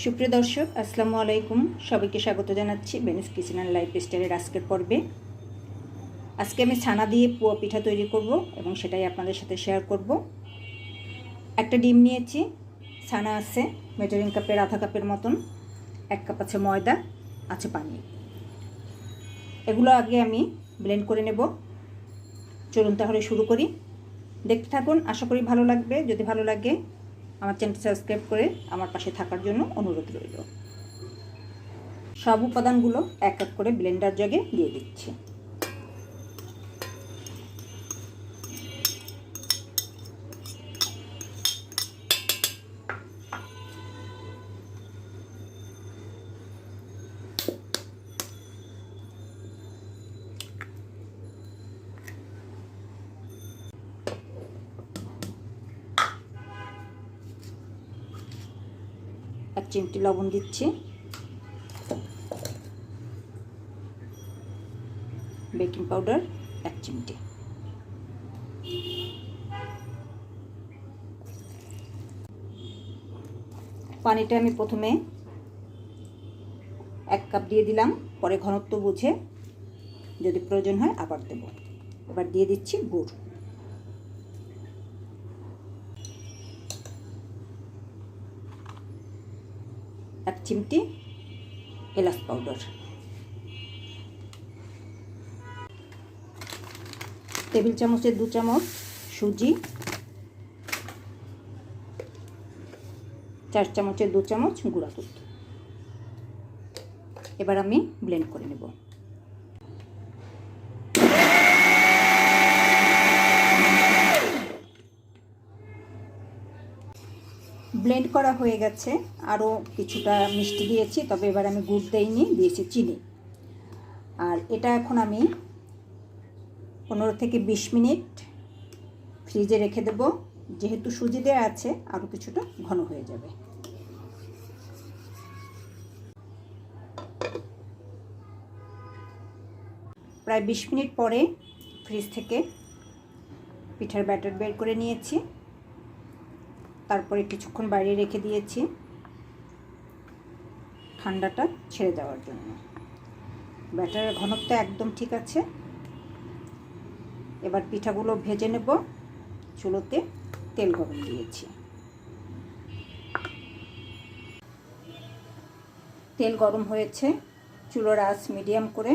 সুপ্রিয় দর্শক, আসসালামু আলাইকুম। সবাইকে স্বাগত জানাচ্ছি বেনিস কিচেন অ্যান্ড লাইফ স্টাইলের আজকের পর্বে। আজকে আমি ছানা দিয়ে পুয়া পিঠা তৈরি করব এবং সেটাই আপনাদের সাথে শেয়ার করব। একটা ডিম নিয়েছি, ছানা আছে মেজারিং কাপের আধা কাপের মতন। এক কাপ আছে ময়দা, আছে পানি। এগুলো আগে আমি ব্লেন্ড করে নেব। চলুন তাহলে শুরু করি। দেখতে থাকুন, আশা করি ভালো লাগবে। যদি ভালো লাগে আমার চ্যানেলটি সাবস্ক্রাইব করে আমার পাশে থাকার জন্য অনুরোধ রইল। সব উপাদানগুলো এক এক করে ব্লেন্ডার জগে দিয়ে দিচ্ছি। এক চিমটি লবণ দিচ্ছি। বেকিং পাউডার এক চিমটি। পানিটা আমি প্রথমে এক কাপ দিয়ে দিলাম, পরে ঘনত্ব বুঝে যদি প্রয়োজন হয় আবার দেব। এবার দিয়ে দিচ্ছি গুড়। এক চিমটি এলাচ পাউডার টেবিল চামচের দু চামচ সুজি। চার চামচের দু চামচ গুঁড়া দুধ। এবার আমি ব্লেন্ড করে নেব। ব্লেন্ড করা হয়ে গেছে। আরও কিছুটা মিষ্টি দিয়েছি, তবে এবার আমি গুড় দেইনি, দিয়েছি চিনি। আর এটা এখন আমি পনেরো থেকে বিশ মিনিট ফ্রিজে রেখে দেব। যেহেতু সুজি দেওয়া আছে আরও কিছুটা ঘন হয়ে যাবে। প্রায় বিশ মিনিট পরে ফ্রিজ থেকে পিঠার ব্যাটার বের করে নিয়েছি। তারপরে কিছুক্ষণ বাইরে রেখে দিয়েছি। ঠান্ডাটা ছেড়ে দেওয়ার জন্য। ব্যাটারের ঘনত্ব একদম ঠিক আছে। এবার পিঠাগুলো ভেজে নেব। চুলোতে তেল গরম দিয়েছি। তেল গরম হয়েছে। চুলোর আঁচ মিডিয়াম করে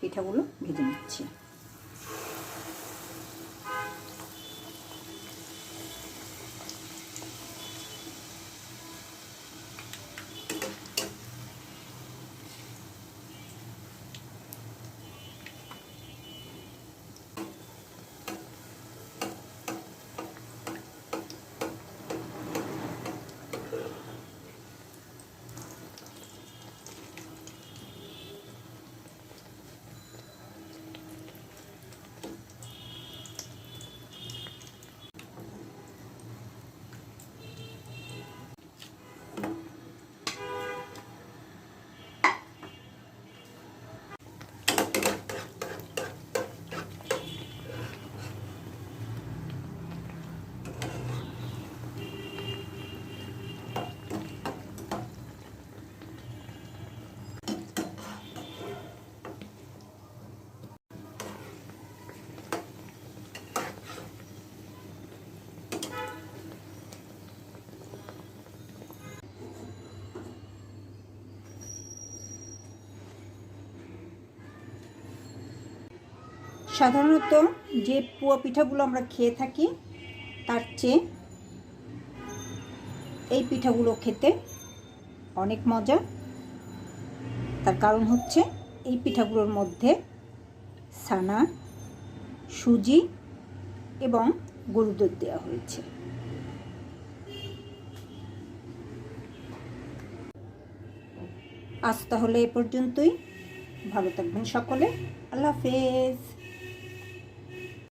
পিঠাগুলো ভেজে নিচ্ছি। সাধারণত যে পুয়া পিঠাগুলো আমরা খেয়ে থাকি, তার চেয়ে এই পিঠাগুলো খেতে অনেক মজা। তার কারণ হচ্ছে এই পিঠাগুলোর মধ্যে ছানা, সুজি এবং গরু দুধ দেওয়া হয়েছে। আজ তাহলে এ পর্যন্তই। ভালো থাকবেন সকলে। আল্লাহ হাফেজ।